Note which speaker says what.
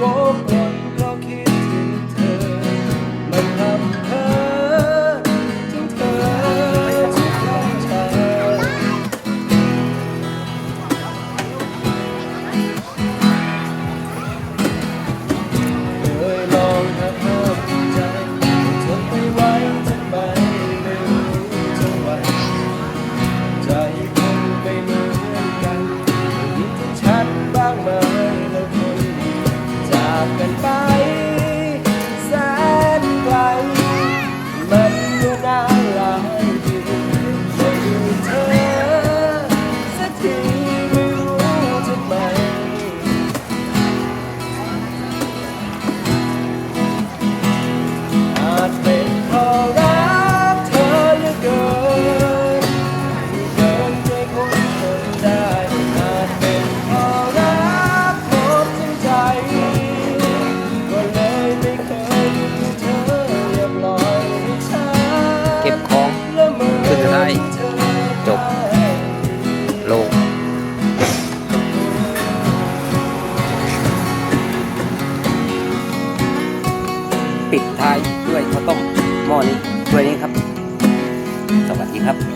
Speaker 1: walk on.
Speaker 2: ปิดท้ายด้วยข้าวต้มหม้อนี้ด้วยนี้ครับ สวัสดีครับ